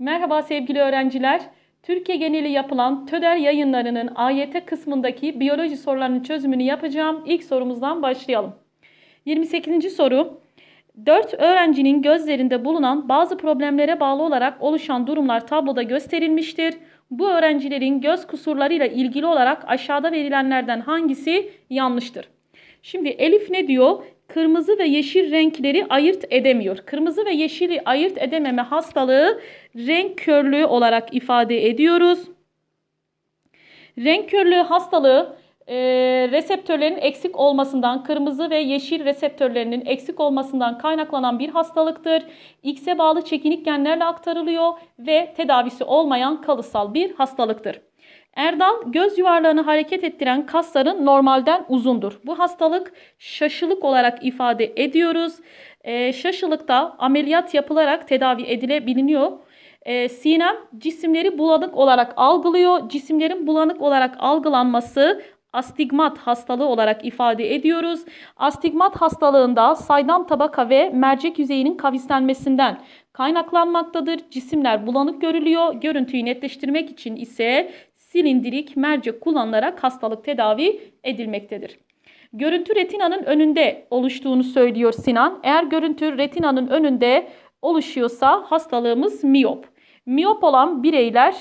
Merhaba sevgili öğrenciler. Türkiye geneli yapılan TÖDER yayınlarının AYT kısmındaki biyoloji sorularının çözümünü yapacağım. İlk sorumuzdan başlayalım. 28. soru. 4 öğrencinin gözlerinde bulunan bazı problemlere bağlı olarak oluşan durumlar tabloda gösterilmiştir. Bu öğrencilerin göz kusurlarıyla ilgili olarak aşağıda verilenlerden hangisi yanlıştır? Şimdi Elif ne diyor? Kırmızı ve yeşil renkleri ayırt edemiyor. Kırmızı ve yeşili ayırt edememe hastalığı renk körlüğü olarak ifade ediyoruz. Renk körlüğü hastalığı e, reseptörlerin eksik olmasından, kırmızı ve yeşil reseptörlerinin eksik olmasından kaynaklanan bir hastalıktır. X'e bağlı çekinik genlerle aktarılıyor ve tedavisi olmayan kalıtsal bir hastalıktır. Erdal göz yuvarlağını hareket ettiren kasların normalden uzundur. Bu hastalık şaşılık olarak ifade ediyoruz. E, şaşılıkta ameliyat yapılarak tedavi edilebiliniyor. E, Sinem cisimleri bulanık olarak algılıyor. Cisimlerin bulanık olarak algılanması astigmat hastalığı olarak ifade ediyoruz. Astigmat hastalığında saydam tabaka ve mercek yüzeyinin kavislenmesinden kaynaklanmaktadır. Cisimler bulanık görülüyor. Görüntüyü netleştirmek için ise silindirik mercek kullanılarak hastalık tedavi edilmektedir. Görüntü retinanın önünde oluştuğunu söylüyor Sinan. Eğer görüntü retinanın önünde oluşuyorsa hastalığımız miyop. Miyop olan bireyler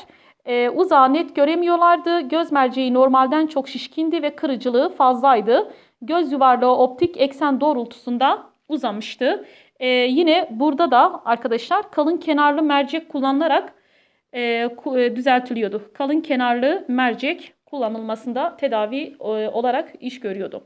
e, uzağı net göremiyorlardı. Göz merceği normalden çok şişkindi ve kırıcılığı fazlaydı. Göz yuvarlağı optik eksen doğrultusunda uzamıştı. E, yine burada da arkadaşlar kalın kenarlı mercek kullanılarak e, düzeltiliyordu. Kalın kenarlı mercek kullanılmasında tedavi e, olarak iş görüyordu.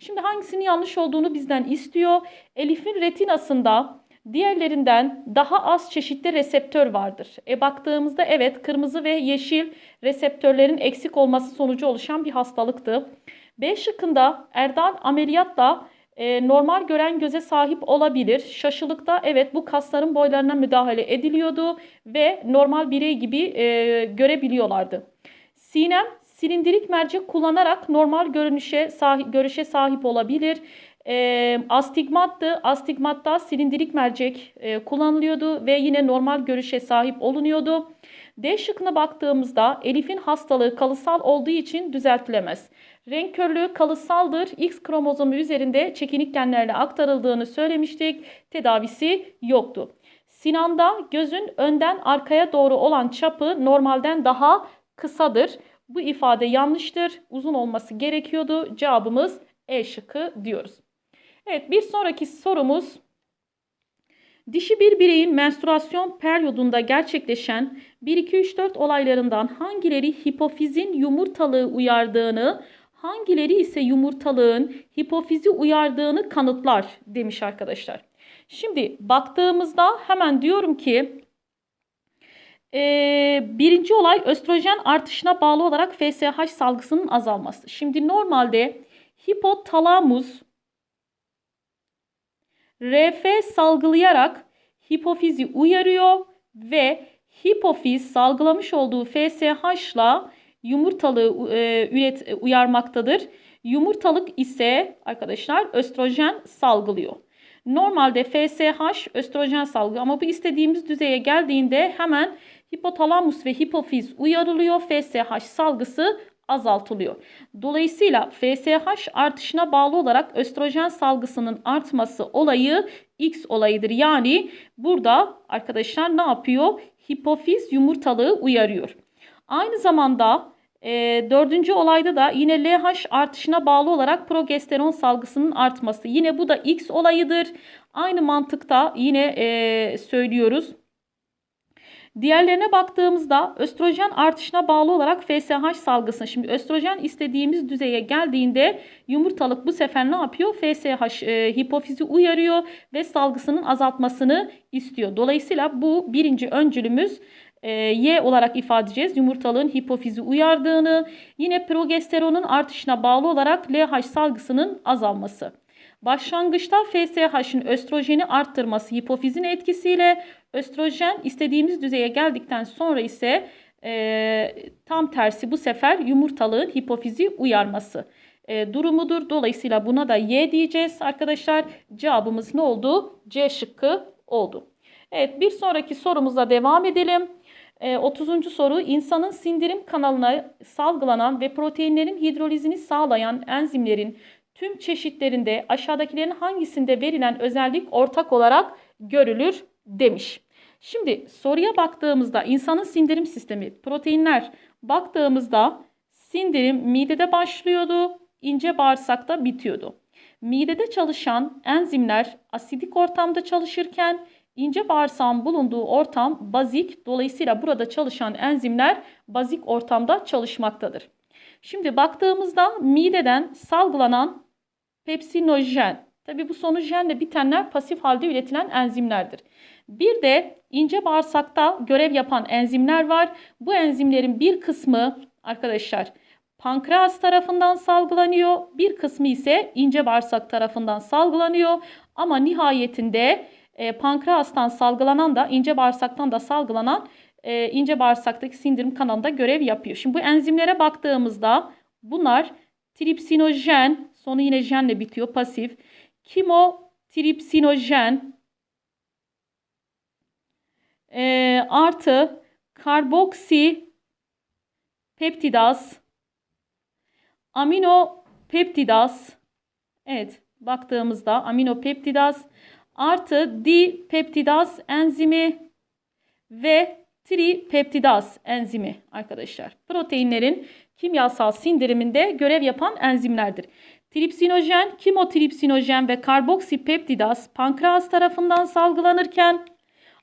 Şimdi hangisinin yanlış olduğunu bizden istiyor. Elif'in retinasında diğerlerinden daha az çeşitli reseptör vardır. E baktığımızda evet kırmızı ve yeşil reseptörlerin eksik olması sonucu oluşan bir hastalıktı. B şıkkında Erdal ameliyatla e, normal gören göze sahip olabilir. Şaşılıkta evet bu kasların boylarına müdahale ediliyordu ve normal birey gibi e, görebiliyorlardı. Sinem silindirik mercek kullanarak normal görünüşe sahip, görüşe sahip olabilir. E, astigmattı. Astigmatta silindirik mercek e, kullanılıyordu ve yine normal görüşe sahip olunuyordu. D şıkkına baktığımızda Elif'in hastalığı kalıtsal olduğu için düzeltilemez. Renk körlüğü kalıtsaldır. X kromozomu üzerinde çekinik genlerle aktarıldığını söylemiştik. Tedavisi yoktu. Sinan'da gözün önden arkaya doğru olan çapı normalden daha kısadır. Bu ifade yanlıştır. Uzun olması gerekiyordu. Cevabımız E şıkkı diyoruz. Evet bir sonraki sorumuz Dişi bir bireyin menstruasyon periyodunda gerçekleşen 1-2-3-4 olaylarından hangileri hipofizin yumurtalığı uyardığını, hangileri ise yumurtalığın hipofizi uyardığını kanıtlar demiş arkadaşlar. Şimdi baktığımızda hemen diyorum ki e, birinci olay östrojen artışına bağlı olarak FSH salgısının azalması. Şimdi normalde hipotalamus RF salgılayarak hipofizi uyarıyor ve hipofiz salgılamış olduğu FSH ile yumurtalığı e, üret e, uyarmaktadır. Yumurtalık ise arkadaşlar östrojen salgılıyor. Normalde FSH östrojen salgı ama bu istediğimiz düzeye geldiğinde hemen hipotalamus ve hipofiz uyarılıyor. FSH salgısı azaltılıyor. Dolayısıyla FSH artışına bağlı olarak östrojen salgısının artması olayı X olayıdır. Yani burada arkadaşlar ne yapıyor? Hipofiz yumurtalığı uyarıyor. Aynı zamanda e, dördüncü olayda da yine LH artışına bağlı olarak progesteron salgısının artması. Yine bu da X olayıdır. Aynı mantıkta yine e, söylüyoruz. Diğerlerine baktığımızda östrojen artışına bağlı olarak FSH salgısı. Şimdi östrojen istediğimiz düzeye geldiğinde yumurtalık bu sefer ne yapıyor? FSH e, hipofizi uyarıyor ve salgısının azaltmasını istiyor. Dolayısıyla bu birinci öncülümüz e, Y olarak ifade edeceğiz. Yumurtalığın hipofizi uyardığını, yine progesteronun artışına bağlı olarak LH salgısının azalması. Başlangıçta FSH'ın östrojeni arttırması hipofizin etkisiyle östrojen istediğimiz düzeye geldikten sonra ise e, tam tersi bu sefer yumurtalığın hipofizi uyarması e, durumudur. Dolayısıyla buna da Y diyeceğiz arkadaşlar. Cevabımız ne oldu? C şıkkı oldu. Evet bir sonraki sorumuza devam edelim. Ee, 30. soru insanın sindirim kanalına salgılanan ve proteinlerin hidrolizini sağlayan enzimlerin tüm çeşitlerinde aşağıdakilerin hangisinde verilen özellik ortak olarak görülür demiş. Şimdi soruya baktığımızda insanın sindirim sistemi proteinler baktığımızda sindirim midede başlıyordu, ince bağırsakta bitiyordu. Midede çalışan enzimler asidik ortamda çalışırken ince bağırsağın bulunduğu ortam bazik. Dolayısıyla burada çalışan enzimler bazik ortamda çalışmaktadır. Şimdi baktığımızda mideden salgılanan pepsinojen. Tabi bu sonu bitenler pasif halde üretilen enzimlerdir. Bir de ince bağırsakta görev yapan enzimler var. Bu enzimlerin bir kısmı arkadaşlar pankreas tarafından salgılanıyor. Bir kısmı ise ince bağırsak tarafından salgılanıyor. Ama nihayetinde e, pankreastan salgılanan da ince bağırsaktan da salgılanan e, ince bağırsaktaki sindirim kanalında görev yapıyor. Şimdi bu enzimlere baktığımızda bunlar tripsinojen, sonu yine jenle bitiyor pasif. Kimotripsinojen e, artı karboksi peptidaz aminopeptidaz evet baktığımızda aminopeptidaz artı dipeptidaz enzimi ve tripeptidaz enzimi arkadaşlar. Proteinlerin kimyasal sindiriminde görev yapan enzimlerdir. Tripsinojen, kimotripsinojen ve karboksipeptidaz pankreas tarafından salgılanırken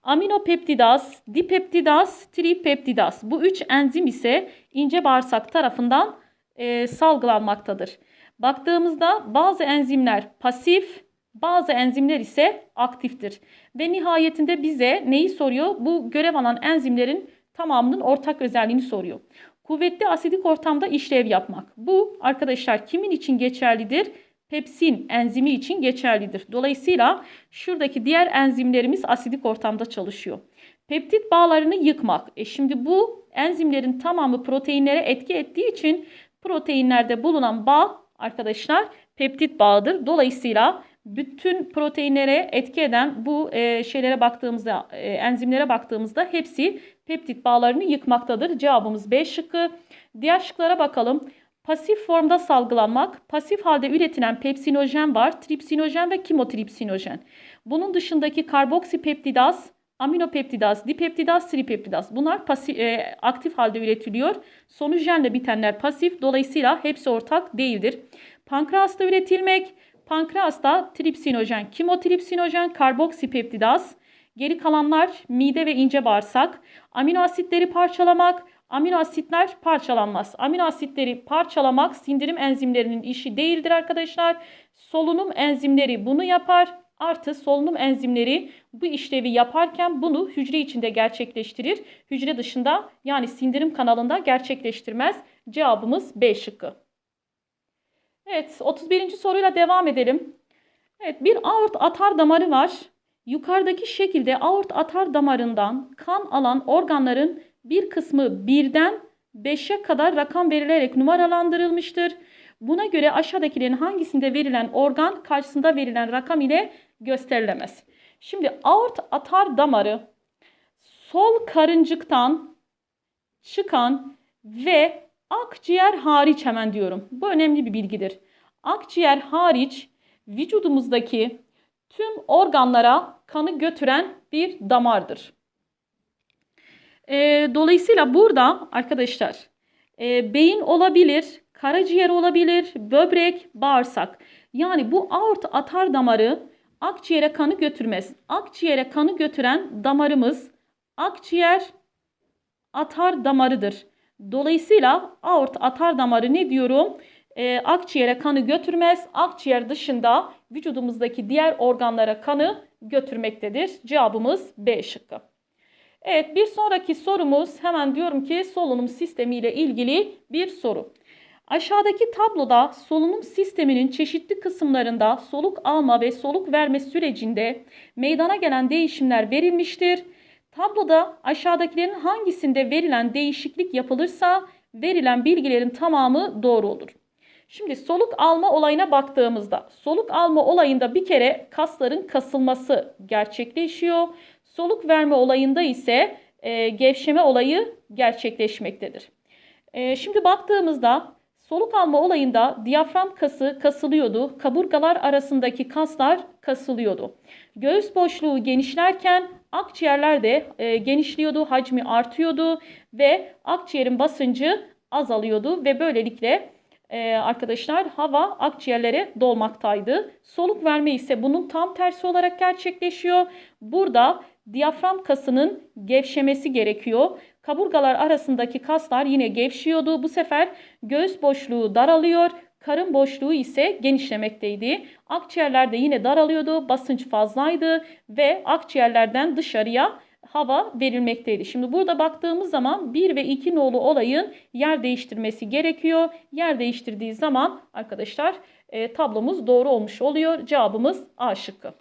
aminopeptidaz, dipeptidaz, tripeptidaz bu üç enzim ise ince bağırsak tarafından e, salgılanmaktadır. Baktığımızda bazı enzimler pasif, bazı enzimler ise aktiftir. Ve nihayetinde bize neyi soruyor? Bu görev alan enzimlerin tamamının ortak özelliğini soruyor. Kuvvetli asidik ortamda işlev yapmak. Bu arkadaşlar kimin için geçerlidir? Pepsin enzimi için geçerlidir. Dolayısıyla şuradaki diğer enzimlerimiz asidik ortamda çalışıyor. Peptit bağlarını yıkmak. E şimdi bu enzimlerin tamamı proteinlere etki ettiği için proteinlerde bulunan bağ arkadaşlar peptit bağıdır. Dolayısıyla bütün proteinlere etki eden bu e, şeylere baktığımızda, e, enzimlere baktığımızda hepsi peptit bağlarını yıkmaktadır. Cevabımız B şıkkı. Diğer şıklara bakalım. Pasif formda salgılanmak, pasif halde üretilen pepsinojen var, tripsinojen ve kimotripsinojen. Bunun dışındaki karboksipeptidaz, aminopeptidaz, dipeptidaz, tripeptidaz. Bunlar pasif, e, aktif halde üretiliyor. Sonu bitenler pasif. Dolayısıyla hepsi ortak değildir. Pankreasta üretilmek, pankreasta tripsinojen, kimotripsinojen, karboksipeptidaz. Geri kalanlar mide ve ince bağırsak. Amino asitleri parçalamak, amino asitler parçalanmaz. Amino asitleri parçalamak sindirim enzimlerinin işi değildir arkadaşlar. Solunum enzimleri bunu yapar. Artı solunum enzimleri bu işlevi yaparken bunu hücre içinde gerçekleştirir. Hücre dışında yani sindirim kanalında gerçekleştirmez. Cevabımız B şıkkı. Evet 31. soruyla devam edelim. Evet bir aort atar damarı var. Yukarıdaki şekilde aort atar damarından kan alan organların bir kısmı birden 5'e kadar rakam verilerek numaralandırılmıştır. Buna göre aşağıdakilerin hangisinde verilen organ karşısında verilen rakam ile gösterilemez. Şimdi aort atar damarı sol karıncıktan çıkan ve akciğer hariç hemen diyorum. Bu önemli bir bilgidir. Akciğer hariç vücudumuzdaki tüm organlara kanı götüren bir damardır. E, dolayısıyla burada arkadaşlar e, beyin olabilir, karaciğer olabilir, böbrek, bağırsak. Yani bu aort atar damarı akciğere kanı götürmez. Akciğere kanı götüren damarımız akciğer atar damarıdır. Dolayısıyla aort atar damarı ne diyorum? E, akciğere kanı götürmez. Akciğer dışında vücudumuzdaki diğer organlara kanı götürmektedir. Cevabımız B şıkkı. Evet bir sonraki sorumuz hemen diyorum ki solunum sistemi ile ilgili bir soru. Aşağıdaki tabloda solunum sisteminin çeşitli kısımlarında soluk alma ve soluk verme sürecinde meydana gelen değişimler verilmiştir. Tabloda aşağıdakilerin hangisinde verilen değişiklik yapılırsa verilen bilgilerin tamamı doğru olur. Şimdi soluk alma olayına baktığımızda soluk alma olayında bir kere kasların kasılması gerçekleşiyor. Soluk verme olayında ise e, gevşeme olayı gerçekleşmektedir. E, şimdi baktığımızda soluk alma olayında diyafram kası kasılıyordu. Kaburgalar arasındaki kaslar kasılıyordu. Göğüs boşluğu genişlerken akciğerler de e, genişliyordu, hacmi artıyordu ve akciğerin basıncı azalıyordu ve böylelikle e, arkadaşlar hava akciğerlere dolmaktaydı. Soluk verme ise bunun tam tersi olarak gerçekleşiyor. Burada diyafram kasının gevşemesi gerekiyor. Kaburgalar arasındaki kaslar yine gevşiyordu. Bu sefer göğüs boşluğu daralıyor. Karın boşluğu ise genişlemekteydi. Akciğerler de yine daralıyordu. Basınç fazlaydı ve akciğerlerden dışarıya hava verilmekteydi. Şimdi burada baktığımız zaman 1 ve 2 nolu olayın yer değiştirmesi gerekiyor. Yer değiştirdiği zaman arkadaşlar e, tablomuz doğru olmuş oluyor. Cevabımız A şıkkı.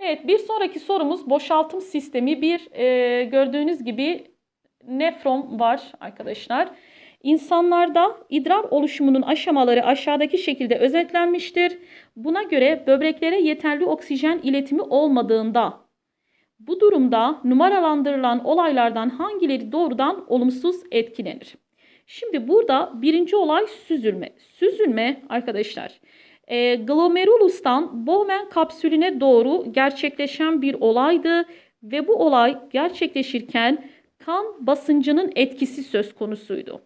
Evet bir sonraki sorumuz boşaltım sistemi. Bir e, gördüğünüz gibi nefron var arkadaşlar. İnsanlarda idrar oluşumunun aşamaları aşağıdaki şekilde özetlenmiştir. Buna göre böbreklere yeterli oksijen iletimi olmadığında bu durumda numaralandırılan olaylardan hangileri doğrudan olumsuz etkilenir? Şimdi burada birinci olay süzülme. Süzülme arkadaşlar e, glomerulustan Bowman kapsülüne doğru gerçekleşen bir olaydı ve bu olay gerçekleşirken kan basıncının etkisi söz konusuydu.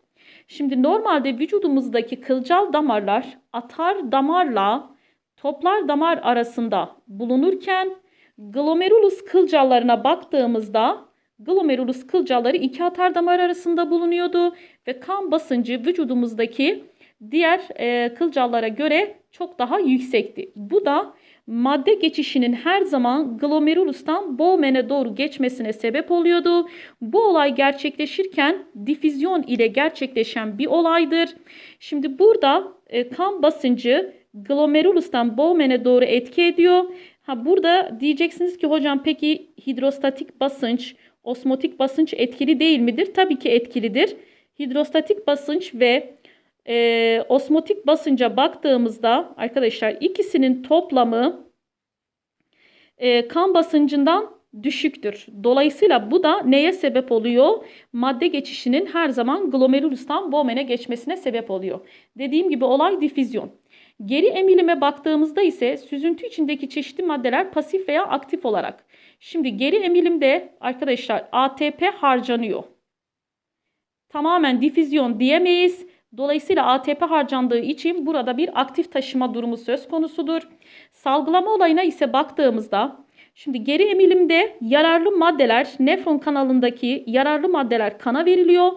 Şimdi normalde vücudumuzdaki kılcal damarlar atar damarla toplar damar arasında bulunurken glomerulus kılcallarına baktığımızda glomerulus kılcalları iki atar damar arasında bulunuyordu ve kan basıncı vücudumuzdaki diğer e, kılcallara göre çok daha yüksekti. Bu da madde geçişinin her zaman glomerulustan Bowman'e doğru geçmesine sebep oluyordu. Bu olay gerçekleşirken difüzyon ile gerçekleşen bir olaydır. Şimdi burada e, kan basıncı glomerulustan Bowman'e doğru etki ediyor. Ha burada diyeceksiniz ki hocam peki hidrostatik basınç, osmotik basınç etkili değil midir? Tabii ki etkilidir. Hidrostatik basınç ve e, osmotik basınca baktığımızda arkadaşlar ikisinin toplamı e, kan basıncından düşüktür. Dolayısıyla bu da neye sebep oluyor? Madde geçişinin her zaman glomerulustan Bowman'e geçmesine sebep oluyor. Dediğim gibi olay difüzyon. Geri emilime baktığımızda ise süzüntü içindeki çeşitli maddeler pasif veya aktif olarak. Şimdi geri emilimde arkadaşlar ATP harcanıyor. Tamamen difüzyon diyemeyiz. Dolayısıyla ATP harcandığı için burada bir aktif taşıma durumu söz konusudur. Salgılama olayına ise baktığımızda şimdi geri emilimde yararlı maddeler nefron kanalındaki yararlı maddeler kana veriliyor.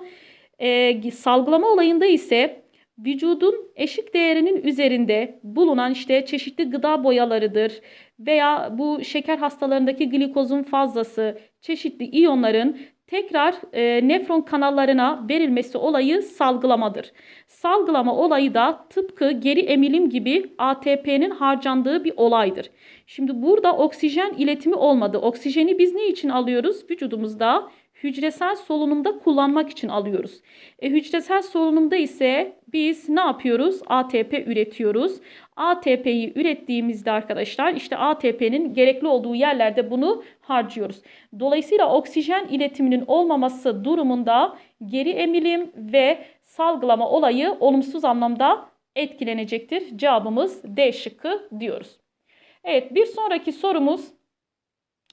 Ee, salgılama olayında ise vücudun eşik değerinin üzerinde bulunan işte çeşitli gıda boyalarıdır veya bu şeker hastalarındaki glikozun fazlası, çeşitli iyonların tekrar e, nefron kanallarına verilmesi olayı salgılamadır. Salgılama olayı da tıpkı geri emilim gibi ATP'nin harcandığı bir olaydır. Şimdi burada oksijen iletimi olmadı. Oksijeni biz ne için alıyoruz? Vücudumuzda hücresel solunumda kullanmak için alıyoruz. E, hücresel solunumda ise biz ne yapıyoruz? ATP üretiyoruz. ATP'yi ürettiğimizde arkadaşlar işte ATP'nin gerekli olduğu yerlerde bunu harcıyoruz. Dolayısıyla oksijen iletiminin olmaması durumunda geri emilim ve salgılama olayı olumsuz anlamda etkilenecektir. Cevabımız D şıkkı diyoruz. Evet bir sonraki sorumuz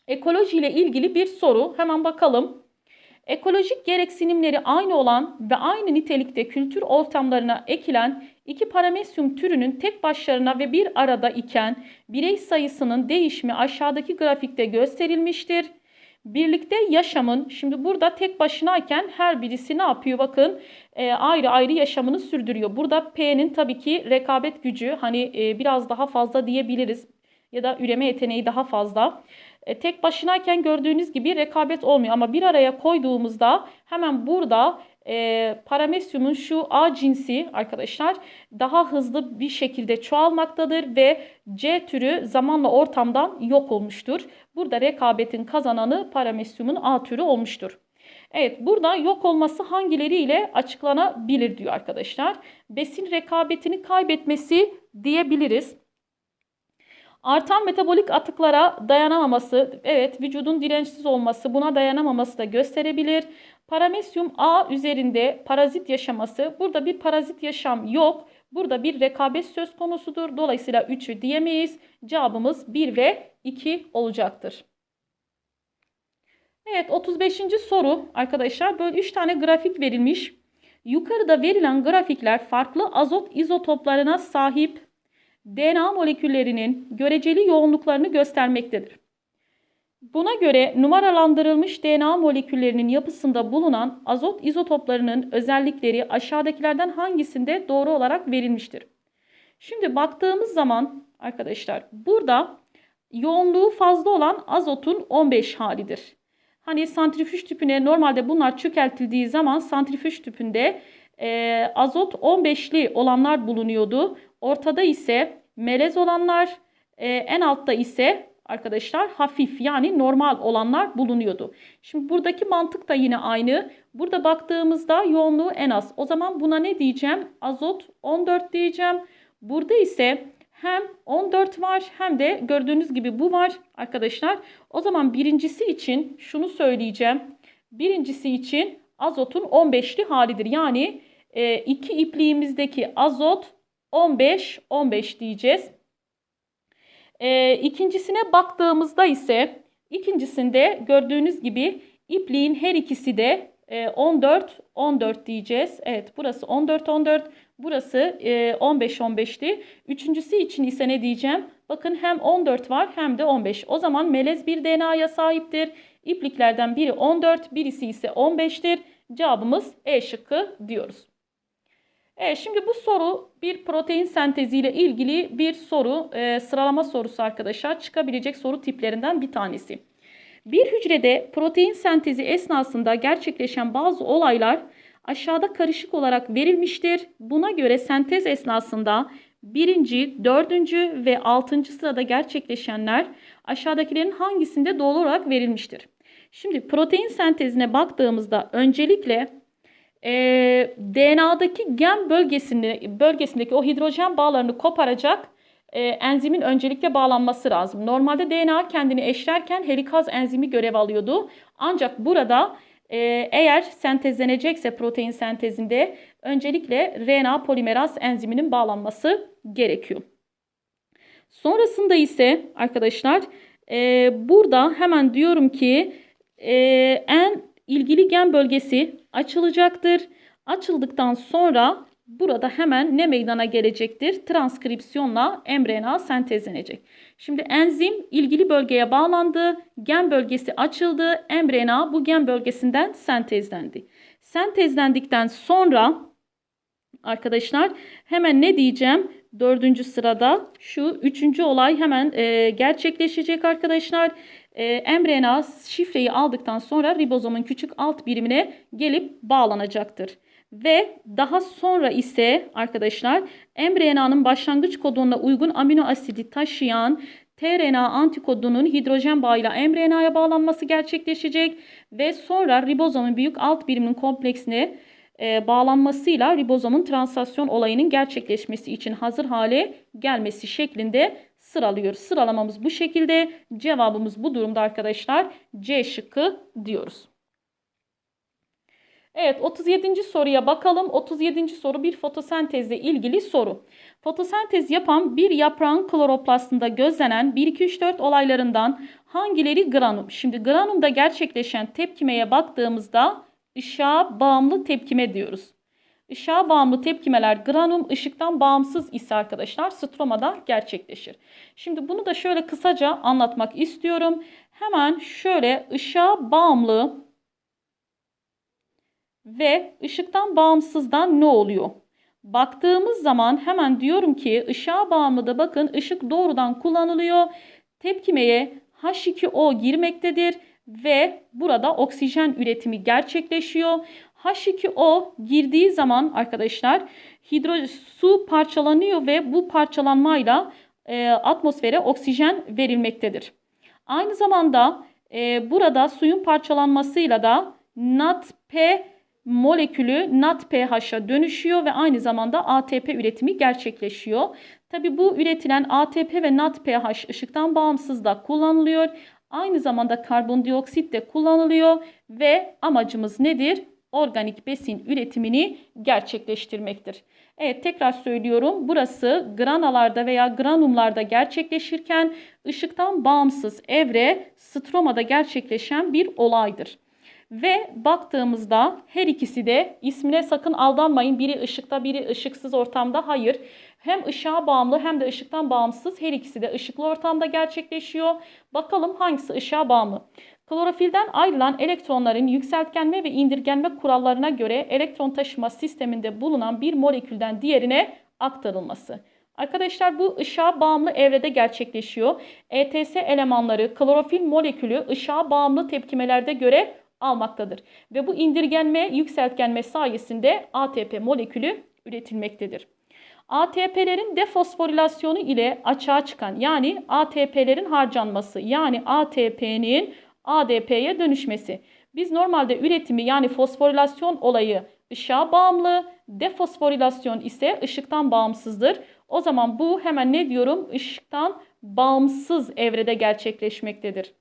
ekoloji ile ilgili bir soru. Hemen bakalım. Ekolojik gereksinimleri aynı olan ve aynı nitelikte kültür ortamlarına ekilen iki paramesyum türünün tek başlarına ve bir arada iken birey sayısının değişimi aşağıdaki grafikte gösterilmiştir. Birlikte yaşamın şimdi burada tek başınayken her birisi ne yapıyor bakın e, ayrı ayrı yaşamını sürdürüyor. Burada P'nin tabii ki rekabet gücü hani e, biraz daha fazla diyebiliriz ya da üreme yeteneği daha fazla. E, tek başınayken gördüğünüz gibi rekabet olmuyor ama bir araya koyduğumuzda hemen burada e, paramesyumun şu A cinsi arkadaşlar daha hızlı bir şekilde çoğalmaktadır ve C türü zamanla ortamdan yok olmuştur. Burada rekabetin kazananı paramesyumun A türü olmuştur. Evet burada yok olması hangileriyle açıklanabilir diyor arkadaşlar. Besin rekabetini kaybetmesi diyebiliriz. Artan metabolik atıklara dayanamaması, evet vücudun dirençsiz olması buna dayanamaması da gösterebilir. Paramesyum A üzerinde parazit yaşaması. Burada bir parazit yaşam yok. Burada bir rekabet söz konusudur. Dolayısıyla 3'ü diyemeyiz. Cevabımız 1 ve 2 olacaktır. Evet 35. soru arkadaşlar böyle 3 tane grafik verilmiş. Yukarıda verilen grafikler farklı azot izotoplarına sahip DNA moleküllerinin göreceli yoğunluklarını göstermektedir. Buna göre numaralandırılmış DNA moleküllerinin yapısında bulunan azot izotoplarının özellikleri aşağıdakilerden hangisinde doğru olarak verilmiştir? Şimdi baktığımız zaman arkadaşlar burada yoğunluğu fazla olan azotun 15 halidir. Hani santrifüj tüpüne normalde bunlar çökeltildiği zaman santrifüj tüpünde e, azot 15'li olanlar bulunuyordu. Ortada ise melez olanlar, e, en altta ise arkadaşlar hafif yani normal olanlar bulunuyordu. Şimdi buradaki mantık da yine aynı. Burada baktığımızda yoğunluğu en az. O zaman buna ne diyeceğim? Azot 14 diyeceğim. Burada ise hem 14 var hem de gördüğünüz gibi bu var arkadaşlar. O zaman birincisi için şunu söyleyeceğim. Birincisi için azotun 15'li halidir. Yani e, iki ipliğimizdeki azot 15 15 diyeceğiz. E, ikincisine baktığımızda ise ikincisinde gördüğünüz gibi ipliğin her ikisi de e, 14 14 diyeceğiz. Evet burası 14 14 burası e, 15 15'ti. Üçüncüsü için ise ne diyeceğim? Bakın hem 14 var hem de 15. O zaman melez bir DNA'ya sahiptir. İpliklerden biri 14 birisi ise 15'tir. Cevabımız E şıkkı diyoruz. Evet şimdi bu soru bir protein senteziyle ilgili bir soru e, sıralama sorusu arkadaşlar çıkabilecek soru tiplerinden bir tanesi. Bir hücrede protein sentezi esnasında gerçekleşen bazı olaylar aşağıda karışık olarak verilmiştir. Buna göre sentez esnasında birinci, dördüncü ve altıncı sırada gerçekleşenler aşağıdakilerin hangisinde doğru olarak verilmiştir? Şimdi protein sentezine baktığımızda öncelikle e, DNA'daki gen bölgesini, bölgesindeki o hidrojen bağlarını koparacak e, enzimin öncelikle bağlanması lazım. Normalde DNA kendini eşlerken helikaz enzimi görev alıyordu. Ancak burada e, eğer sentezlenecekse protein sentezinde öncelikle RNA polimeraz enziminin bağlanması gerekiyor. Sonrasında ise arkadaşlar e, burada hemen diyorum ki e, en ilgili gen bölgesi açılacaktır. Açıldıktan sonra burada hemen ne meydana gelecektir? Transkripsiyonla mRNA sentezlenecek. Şimdi enzim ilgili bölgeye bağlandı. Gen bölgesi açıldı. mRNA bu gen bölgesinden sentezlendi. Sentezlendikten sonra arkadaşlar hemen ne diyeceğim? Dördüncü sırada şu üçüncü olay hemen e, gerçekleşecek arkadaşlar e, mRNA şifreyi aldıktan sonra ribozomun küçük alt birimine gelip bağlanacaktır. Ve daha sonra ise arkadaşlar mRNA'nın başlangıç koduna uygun amino asidi taşıyan tRNA antikodunun hidrojen bağıyla mRNA'ya bağlanması gerçekleşecek ve sonra ribozomun büyük alt biriminin kompleksine e, bağlanmasıyla ribozomun translasyon olayının gerçekleşmesi için hazır hale gelmesi şeklinde sıralıyoruz. Sıralamamız bu şekilde. Cevabımız bu durumda arkadaşlar C şıkkı diyoruz. Evet 37. soruya bakalım. 37. soru bir fotosentezle ilgili soru. Fotosentez yapan bir yaprağın kloroplastında gözlenen 1-2-3-4 olaylarından hangileri granum? Şimdi granumda gerçekleşen tepkimeye baktığımızda ışığa bağımlı tepkime diyoruz. Işığa bağımlı tepkimeler granum ışıktan bağımsız ise arkadaşlar stromada gerçekleşir. Şimdi bunu da şöyle kısaca anlatmak istiyorum. Hemen şöyle ışığa bağımlı ve ışıktan bağımsızdan ne oluyor? Baktığımız zaman hemen diyorum ki ışığa bağımlı da bakın ışık doğrudan kullanılıyor. Tepkimeye H2O girmektedir ve burada oksijen üretimi gerçekleşiyor. H2O girdiği zaman arkadaşlar hidro su parçalanıyor ve bu parçalanmayla e, atmosfere oksijen verilmektedir. Aynı zamanda e, burada suyun parçalanmasıyla da NADP molekülü NADPH'a dönüşüyor ve aynı zamanda ATP üretimi gerçekleşiyor. Tabi bu üretilen ATP ve NADPH ışıktan bağımsız da kullanılıyor. Aynı zamanda karbondioksit de kullanılıyor ve amacımız nedir? Organik besin üretimini gerçekleştirmektir. Evet tekrar söylüyorum. Burası granalarda veya granumlarda gerçekleşirken ışıktan bağımsız evre stromada gerçekleşen bir olaydır. Ve baktığımızda her ikisi de ismine sakın aldanmayın. Biri ışıkta biri ışıksız ortamda. Hayır. Hem ışığa bağımlı hem de ışıktan bağımsız. Her ikisi de ışıklı ortamda gerçekleşiyor. Bakalım hangisi ışığa bağımlı? Klorofilden ayrılan elektronların yükseltgenme ve indirgenme kurallarına göre elektron taşıma sisteminde bulunan bir molekülden diğerine aktarılması. Arkadaşlar bu ışığa bağımlı evrede gerçekleşiyor. ETS elemanları klorofil molekülü ışığa bağımlı tepkimelerde göre almaktadır. Ve bu indirgenme, yükseltgenme sayesinde ATP molekülü üretilmektedir. ATP'lerin defosforilasyonu ile açığa çıkan yani ATP'lerin harcanması yani ATP'nin ADP'ye dönüşmesi. Biz normalde üretimi yani fosforilasyon olayı ışığa bağımlı, defosforilasyon ise ışıktan bağımsızdır. O zaman bu hemen ne diyorum? Işıktan bağımsız evrede gerçekleşmektedir.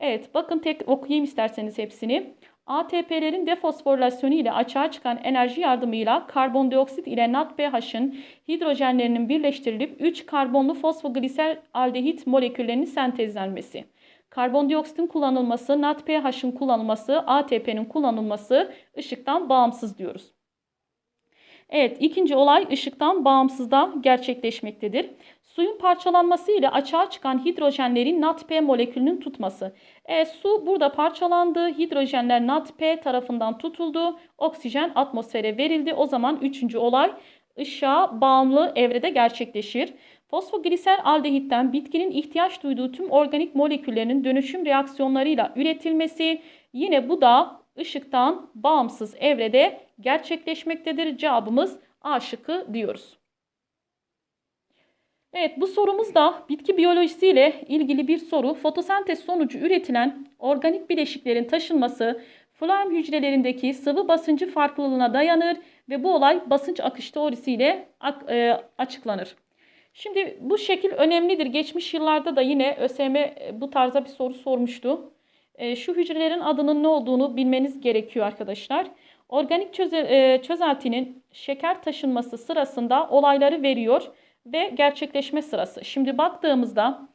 Evet bakın tek okuyayım isterseniz hepsini. ATP'lerin defosforilasyonu ile açığa çıkan enerji yardımıyla karbondioksit ile NADPH'ın hidrojenlerinin birleştirilip 3 karbonlu fosfoglisel aldehit moleküllerinin sentezlenmesi. Karbondioksitin kullanılması, NADPH'ın kullanılması, ATP'nin kullanılması ışıktan bağımsız diyoruz. Evet ikinci olay ışıktan bağımsızda gerçekleşmektedir. Suyun parçalanması ile açığa çıkan hidrojenlerin NADP molekülünün tutması. E, su burada parçalandı. Hidrojenler NADP tarafından tutuldu. Oksijen atmosfere verildi. O zaman üçüncü olay ışığa bağımlı evrede gerçekleşir. Fosfoglisel aldehitten bitkinin ihtiyaç duyduğu tüm organik moleküllerinin dönüşüm reaksiyonlarıyla üretilmesi. Yine bu da ışıktan bağımsız evrede gerçekleşmektedir. Cevabımız A şıkkı diyoruz. Evet bu sorumuz da bitki biyolojisi ile ilgili bir soru. Fotosentez sonucu üretilen organik bileşiklerin taşınması floem hücrelerindeki sıvı basıncı farklılığına dayanır ve bu olay basınç akış teorisiyle e, açıklanır. Şimdi bu şekil önemlidir. Geçmiş yıllarda da yine ÖSYM bu tarzda bir soru sormuştu. E, şu hücrelerin adının ne olduğunu bilmeniz gerekiyor arkadaşlar. Organik çözel, e, çözeltinin şeker taşınması sırasında olayları veriyor ve gerçekleşme sırası. Şimdi baktığımızda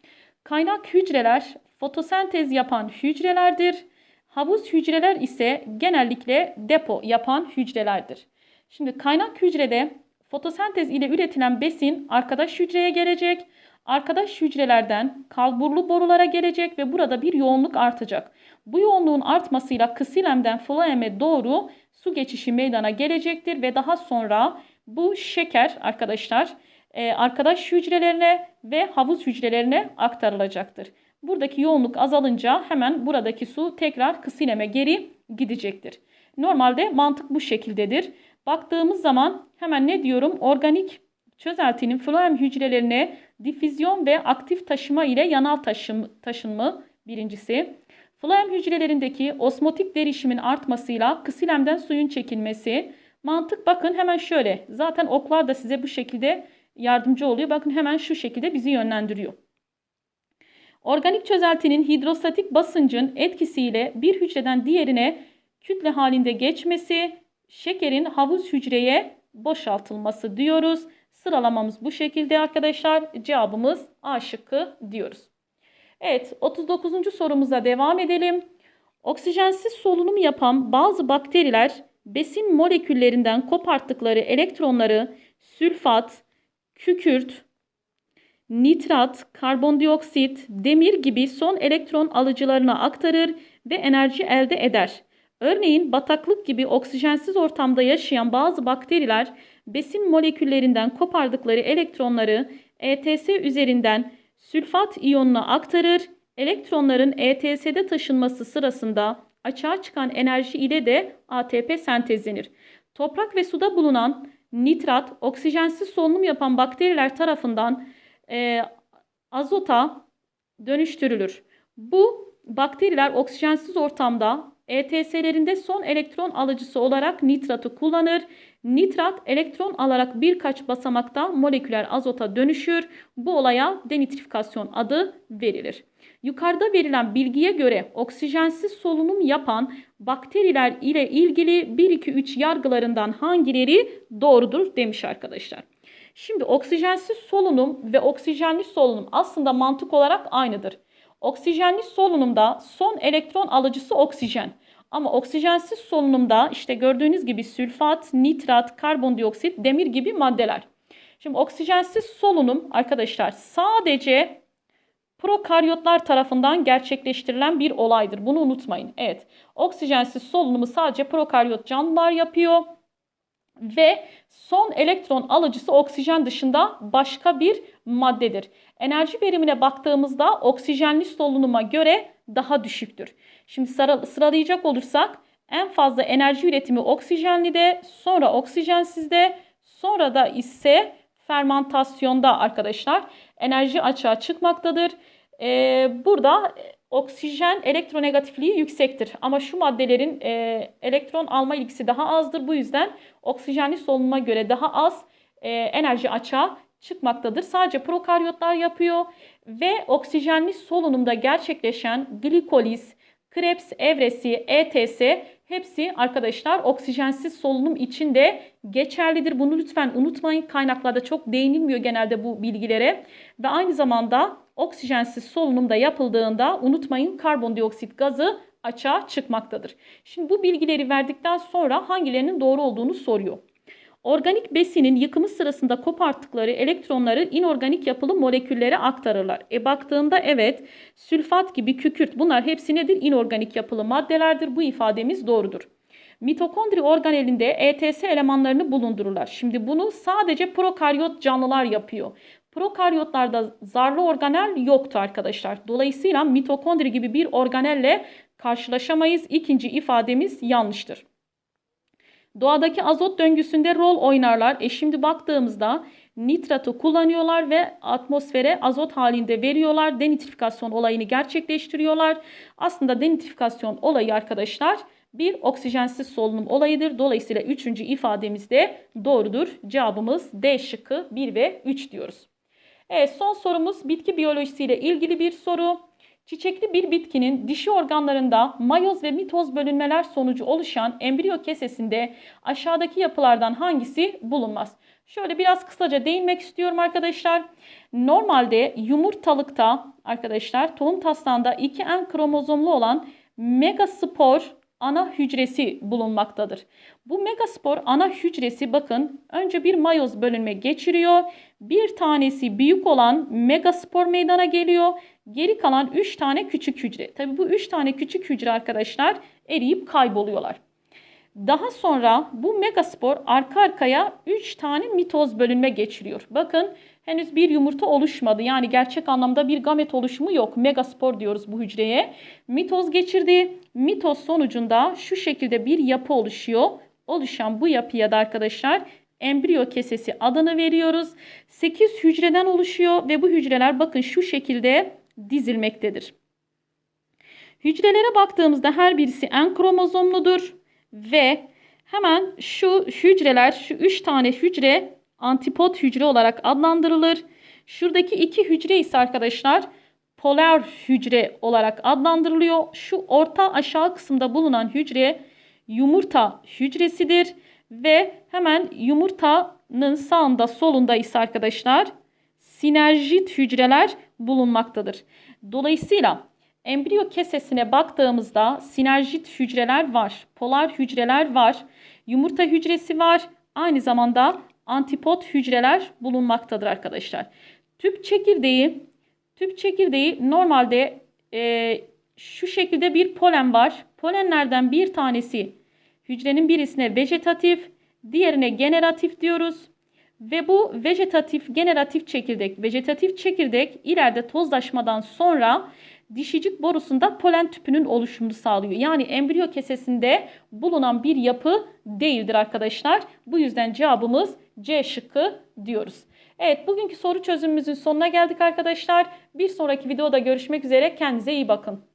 kaynak hücreler fotosentez yapan hücrelerdir. Havuz hücreler ise genellikle depo yapan hücrelerdir. Şimdi kaynak hücrede fotosentez ile üretilen besin arkadaş hücreye gelecek. Arkadaş hücrelerden kalburlu borulara gelecek ve burada bir yoğunluk artacak. Bu yoğunluğun artmasıyla kısilemden floeme doğru su geçişi meydana gelecektir ve daha sonra bu şeker arkadaşlar arkadaş hücrelerine ve havuz hücrelerine aktarılacaktır. Buradaki yoğunluk azalınca hemen buradaki su tekrar kısileme geri gidecektir. Normalde mantık bu şekildedir. Baktığımız zaman hemen ne diyorum? Organik çözeltinin floem hücrelerine difüzyon ve aktif taşıma ile yanal taşım, taşınma birincisi. Floem hücrelerindeki osmotik derişimin artmasıyla kısilemden suyun çekilmesi. Mantık bakın hemen şöyle. Zaten oklar da size bu şekilde yardımcı oluyor. Bakın hemen şu şekilde bizi yönlendiriyor. Organik çözeltinin hidrostatik basıncın etkisiyle bir hücreden diğerine kütle halinde geçmesi, şekerin havuz hücreye boşaltılması diyoruz. Sıralamamız bu şekilde arkadaşlar. Cevabımız A şıkkı diyoruz. Evet 39. sorumuza devam edelim. Oksijensiz solunum yapan bazı bakteriler besin moleküllerinden koparttıkları elektronları sülfat, kükürt, nitrat, karbondioksit, demir gibi son elektron alıcılarına aktarır ve enerji elde eder. Örneğin bataklık gibi oksijensiz ortamda yaşayan bazı bakteriler besin moleküllerinden kopardıkları elektronları ETS üzerinden sülfat iyonuna aktarır. Elektronların ETS'de taşınması sırasında açığa çıkan enerji ile de ATP sentezlenir. Toprak ve suda bulunan nitrat oksijensiz solunum yapan bakteriler tarafından e, azota dönüştürülür. Bu bakteriler oksijensiz ortamda ETS'lerinde son elektron alıcısı olarak nitratı kullanır. Nitrat elektron alarak birkaç basamakta moleküler azota dönüşür. Bu olaya denitrifikasyon adı verilir. Yukarıda verilen bilgiye göre oksijensiz solunum yapan bakteriler ile ilgili 1 2 3 yargılarından hangileri doğrudur demiş arkadaşlar. Şimdi oksijensiz solunum ve oksijenli solunum aslında mantık olarak aynıdır. Oksijenli solunumda son elektron alıcısı oksijen. Ama oksijensiz solunumda işte gördüğünüz gibi sülfat, nitrat, karbondioksit, demir gibi maddeler. Şimdi oksijensiz solunum arkadaşlar sadece prokaryotlar tarafından gerçekleştirilen bir olaydır. Bunu unutmayın. Evet. Oksijensiz solunumu sadece prokaryot canlılar yapıyor ve son elektron alıcısı oksijen dışında başka bir maddedir. Enerji verimine baktığımızda oksijenli solunuma göre daha düşüktür. Şimdi sıralayacak olursak en fazla enerji üretimi oksijenlide, sonra oksijensizde, sonra da ise fermentasyonda arkadaşlar enerji açığa çıkmaktadır. Ee, burada oksijen elektronegatifliği yüksektir. Ama şu maddelerin e, elektron alma ilgisi daha azdır. Bu yüzden oksijenli solunuma göre daha az e, enerji açığa çıkmaktadır. Sadece prokaryotlar yapıyor ve oksijenli solunumda gerçekleşen glikoliz, Krebs evresi, ETS hepsi arkadaşlar oksijensiz solunum için de geçerlidir. Bunu lütfen unutmayın. Kaynaklarda çok değinilmiyor genelde bu bilgilere. Ve aynı zamanda oksijensiz solunumda yapıldığında unutmayın karbondioksit gazı açığa çıkmaktadır. Şimdi bu bilgileri verdikten sonra hangilerinin doğru olduğunu soruyor. Organik besinin yıkımı sırasında koparttıkları elektronları inorganik yapılı moleküllere aktarırlar. E baktığında evet sülfat gibi kükürt bunlar hepsi nedir? İnorganik yapılı maddelerdir. Bu ifademiz doğrudur. Mitokondri organelinde ETS elemanlarını bulundururlar. Şimdi bunu sadece prokaryot canlılar yapıyor. Prokaryotlarda zarlı organel yoktu arkadaşlar. Dolayısıyla mitokondri gibi bir organelle karşılaşamayız. İkinci ifademiz yanlıştır. Doğadaki azot döngüsünde rol oynarlar. E şimdi baktığımızda nitratı kullanıyorlar ve atmosfere azot halinde veriyorlar. Denitrifikasyon olayını gerçekleştiriyorlar. Aslında denitrifikasyon olayı arkadaşlar bir oksijensiz solunum olayıdır. Dolayısıyla üçüncü ifademiz de doğrudur. Cevabımız D şıkkı 1 ve 3 diyoruz. Evet son sorumuz bitki biyolojisiyle ilgili bir soru. Çiçekli bir bitkinin dişi organlarında mayoz ve mitoz bölünmeler sonucu oluşan embriyo kesesinde aşağıdaki yapılardan hangisi bulunmaz? Şöyle biraz kısaca değinmek istiyorum arkadaşlar. Normalde yumurtalıkta arkadaşlar tohum taslağında 2N kromozomlu olan megaspor ana hücresi bulunmaktadır. Bu megaspor ana hücresi bakın önce bir mayoz bölünme geçiriyor. Bir tanesi büyük olan megaspor meydana geliyor. Geri kalan 3 tane küçük hücre. Tabi bu 3 tane küçük hücre arkadaşlar eriyip kayboluyorlar. Daha sonra bu megaspor arka arkaya 3 tane mitoz bölünme geçiriyor. Bakın henüz bir yumurta oluşmadı. Yani gerçek anlamda bir gamet oluşumu yok. Megaspor diyoruz bu hücreye. Mitoz geçirdi. Mitoz sonucunda şu şekilde bir yapı oluşuyor. Oluşan bu yapıya da arkadaşlar embriyo kesesi adını veriyoruz. 8 hücreden oluşuyor ve bu hücreler bakın şu şekilde dizilmektedir. Hücrelere baktığımızda her birisi en kromozomludur ve hemen şu hücreler, şu 3 tane hücre antipod hücre olarak adlandırılır. Şuradaki iki hücre ise arkadaşlar polar hücre olarak adlandırılıyor. Şu orta aşağı kısımda bulunan hücre yumurta hücresidir ve hemen yumurtanın sağında solunda ise arkadaşlar sinerjit hücreler bulunmaktadır. Dolayısıyla embriyo kesesine baktığımızda sinerjit hücreler var, polar hücreler var, yumurta hücresi var, aynı zamanda antipod hücreler bulunmaktadır arkadaşlar. Tüp çekirdeği, tüp çekirdeği normalde e, şu şekilde bir polen var. Polenlerden bir tanesi hücrenin birisine vejetatif, diğerine generatif diyoruz. Ve bu vejetatif generatif çekirdek, vejetatif çekirdek ileride tozlaşmadan sonra dişicik borusunda polen tüpünün oluşumunu sağlıyor. Yani embriyo kesesinde bulunan bir yapı değildir arkadaşlar. Bu yüzden cevabımız C şıkkı diyoruz. Evet bugünkü soru çözümümüzün sonuna geldik arkadaşlar. Bir sonraki videoda görüşmek üzere. Kendinize iyi bakın.